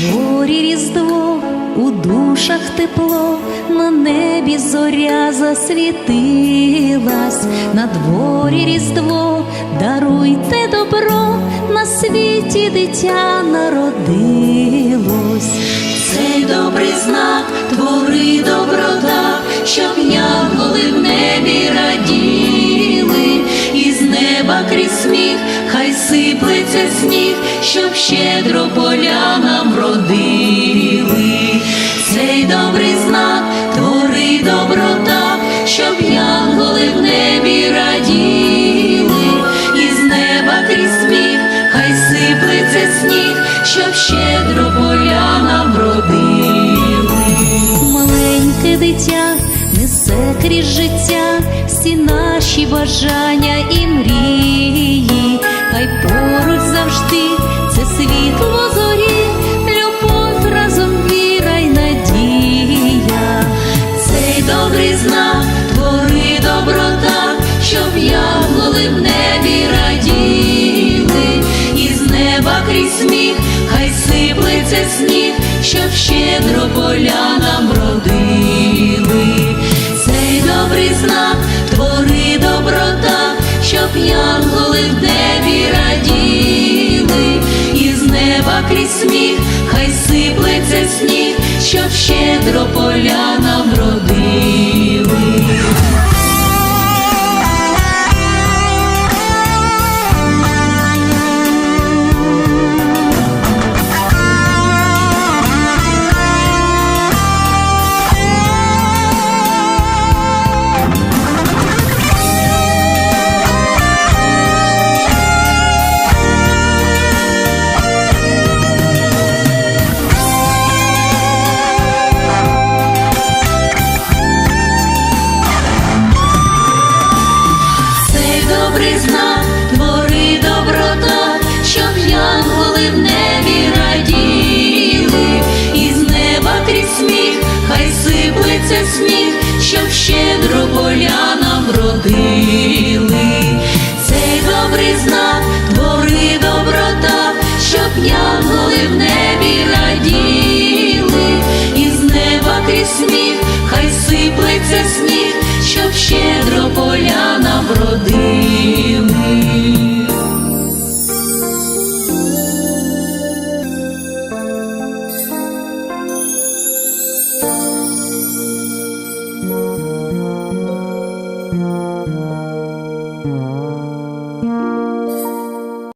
Дворі різдво, у душах тепло, на небі зоря засвітилась, на дворі різдво, даруйте добро, на світі дитя народилось, цей добрий знак твори доброта, щоб янголи в небі раділи, і з неба крізь сміх, хай сиплеться сніг, щоб щедро поляна. Щедро поля нам родили. Маленьке дитя несе крізь життя всі наші бажання і мрії, хай поруч завжди це світло зорі, любов разом віра й надія. Цей добрий знак твори доброта, щоб янголи в небі раділи, із неба крізь сиплеться сніг, щоб щедро поля родили. Цей добрий знак твори доброта, щоб янголи в небі раділи, із неба крізь сміх, хай сиплеться сніг, щоб щедро поля сніг, щоб щедро